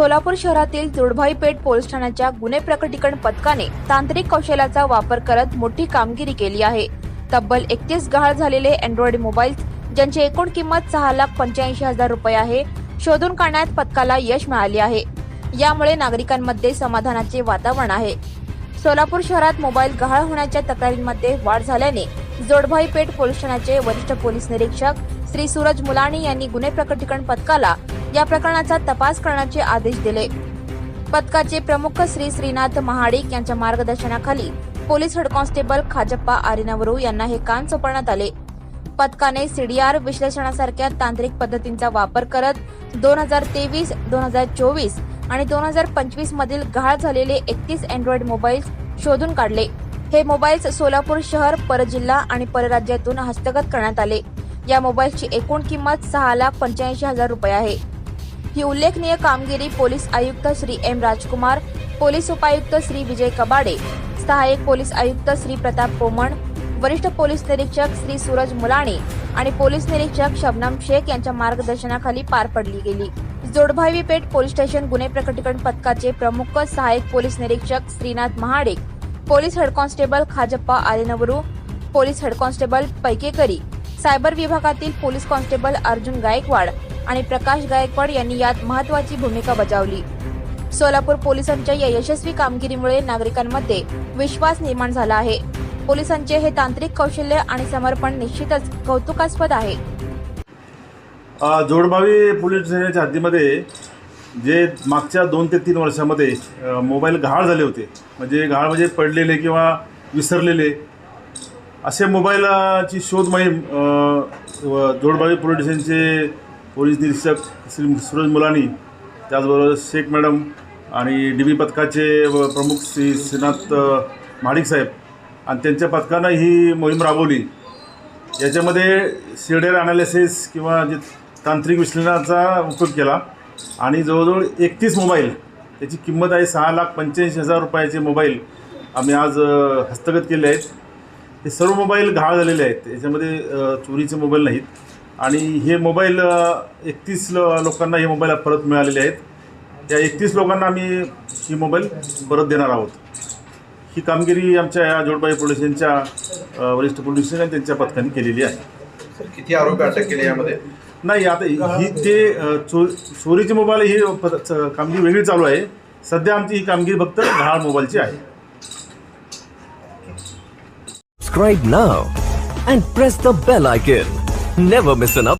सोलापूर शहरातील जुडभाई पेठ पोलीस ठाण्याच्या गुन्हे प्रकटीकरण पथकाने तांत्रिक कौशल्याचा वापर करत मोठी कामगिरी केली आहे. तब्बल एकतीस गहाळ झालेले अँड्रॉइड मोबाईल ज्यांची एकूण किंमत सहा लाख पंच्याऐंशी हजार रुपये आहे शोधून काढण्यात पथकाला यश मिळाले आहे. यामुळे नागरिकांमध्ये समाधानाचे वातावरण आहे. सोलापूर शहरात मोबाईल गहाळ होण्याच्या तक्रारींमध्ये वाढ झाल्याने जोडभाई पेठ पोलीस ठाण्याचे वरिष्ठ पोलीस निरीक्षक श्री सूरज मुलाणी यांनी गुन्हे प्रकटीकरण पथकाला या प्रकरणाचा तपास करण्याचे आदेश दिले. पथकाचे प्रमुख श्री श्रीनाथ महाडिक यांच्या मार्गदर्शनाखाली police head constable Khajappa Arinavaru यांना हे काम सोपवण्यात आले. पथकाने सीडीआर विश्लेषणासारख्या तांत्रिक पद्धतींचा वापर करत दोन हजार तेवीस दोन हजार चोवीस आणि दोन हजार पंचवीस मधील गहाळ झालेले एकतीस अँड्रॉइड मोबाईल शोधून काढले. हे मोबाईल्स सोलापूर शहर परजिल्हा आणि परराज्यातून हस्तगत करण्यात आले. या मोबाईलची एकूण किंमत सहा लाख पंच्याऐंशी हजार रुपये आहे. ही उल्लेखनीय कामगिरी पोलीस आयुक्त श्री एम राजकुमार पोलीस उपायुक्त श्री विजय कबाडे सहाय्यक पोलीस आयुक्त श्री प्रताप पोमण वरिष्ठ पोलीस निरीक्षक श्री सूरज मुलाणे आणि पोलीस निरीक्षक शबनम शेख यांच्या मार्गदर्शनाखाली पार पडली गेली. जोडभावी पेठ पोलीस स्टेशन गुन्हे प्रकटीकरण पथकाचे प्रमुख सहाय्यक पोलीस निरीक्षक Shrinath Mahadik police head constable Khajappa Alenavaru police head constable Paikekari cyber विभागातील पोलीस कॉन्स्टेबल अर्जुन गायकवाड आणि प्रकाश गायकवाड यांनी यात महत्वाची भूमिका बजावली. सोलापूर पोलिसांच्या या यशस्वी कामगिरीमुळे नागरिकांमध्ये विश्वास निर्माण झाला आहे. पोलिसांचे हे तांत्रिक कौशल्य आणि समर्पण निश्चितच कौतुकास्पद आहे. जोडबावी जोडभावी पोलीस स्टेशनच्या हद्दीमध्ये जे मागच्या दोन ते तीन वर्षामध्ये मोबाईल गहाळ झाले होते. म्हणजे गहाळ म्हणजे पडलेले किंवा विसरलेले. असे मोबाईलची शोध मोहीम जोडबावी जोडभावी पोलीस स्टेशनचे पोलीस निरीक्षक श्री सूरज मुलानी त्याचबरोबर शेख मॅडम आणि डी बी पथकाचे व प्रमुख श्री श्रीनाथ महाडिक साहेब. आणि त्यांच्या पथकानं ही मोहीम राबवली. याच्यामध्ये शिर्डेर अनालिसिस किंवा जे तांत्रिक विश्लेषणाचा उपयोग केला. आणि जवळजवळ एकतीस मोबाईल त्याची किंमत आहे सहा लाख पंच्याऐंशी हजार रुपयाचे मोबाईल आम्ही आज हस्तगत केले आहेत. हे सर्व मोबाईल घाळ झालेले आहेत. याच्यामध्ये चोरीचे मोबाईल नाहीत. आणि हे मोबाईल एकतीस लोकांना हे मोबाईल परत मिळालेले आहेत. त्या एकतीस लोकांना आम्ही ही मोबाईल परत देणार आहोत. ही कामगिरी आमच्या या जोडबाई अ, वरिष्ठ पोलीस स्टेशन आणि त्यांच्या पथकाने केलेली आहे. सर किती आरोपी अटक केले यामध्ये? नाही आता ही ते अ, चो चोरीचे मोबाईल ही प- च- कामगिरी वेगळी चालू आहे. सध्या आमची ही कामगिरी फक्त गहाळ मोबाईलची आहे. Subscribe now and press the bell icon. Never miss an update.